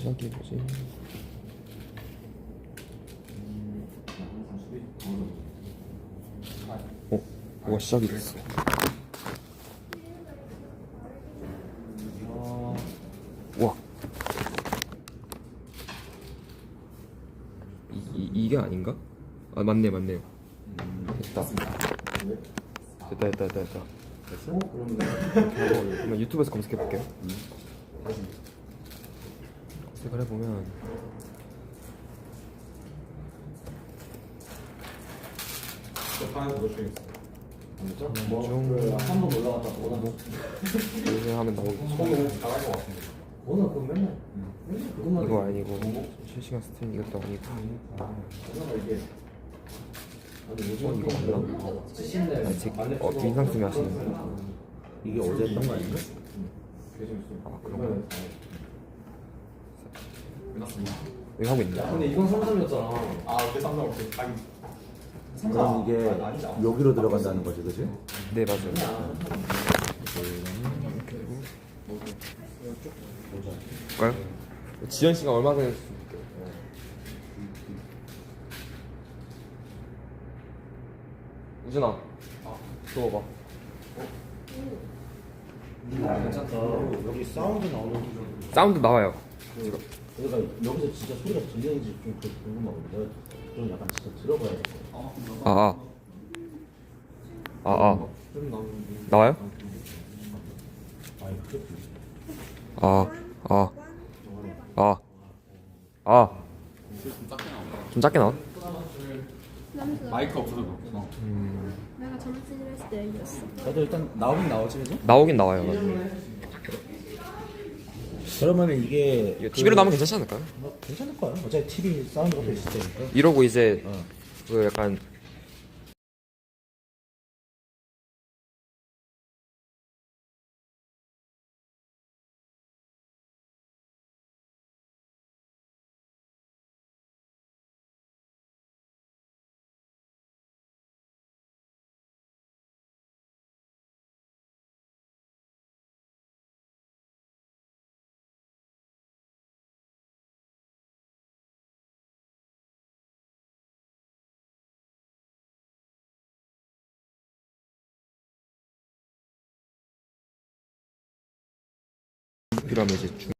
시작이 뭐지? 어? 뭐가 시작이 됐어 와 이, 이, 이게 아닌가? 아 맞네 맞네요 됐다 됐다 됐다 됐다 됐다 됐어? 그러면 유튜브에서 검색해 볼게요 검색을 해보면 좀 한번 올라갔다 오나 검색하면 나오겠죠 오나 그거 맨날 맨날 그것만 이거 아니고 실시간 스트림 이것도 아니고. 오나가 이게 아니 요즘 어, 이거 맞나? 쓰신데 아니 제, 어 민상 스트림 하시는 거예요? 이게 어제 했던 거 아닌가? 아 그런 거 이거 하고 있냐? 근데 이건 삼성이었잖아. 아, 오케이, 삼성 오케이. 아니, 그럼 이게 아? 여기로 들어간다는 거지, 그지? 네 맞아요. 볼까요? 지현 씨가 얼마 전에 우준아 줘봐. 괜찮다. 여기 사운드 나오는 사운드 나와요 그러니까 여기서 진짜 소리가 들리는지 좀 그게 궁금하거든요. 좀 약간 진짜 들어봐야겠어. 아아 아아 나와요? 아니, 그게 아, 아, 아, 아. 좀 작게 나와? 마이크 없어서 그렇구나. 내가 점심을 했을 때 얘기했어. 그래도 일단 나오긴 나오지, 그지? 나오긴 나와요. 나중에. 그러면 이게 이거 TV로 나오면 괜찮지 않을까요? 뭐 괜찮을 거야. 어차피 TV 사운드가 또 있을 테니까. 이러고 이제 어. 그 약간 필요하면 이제 중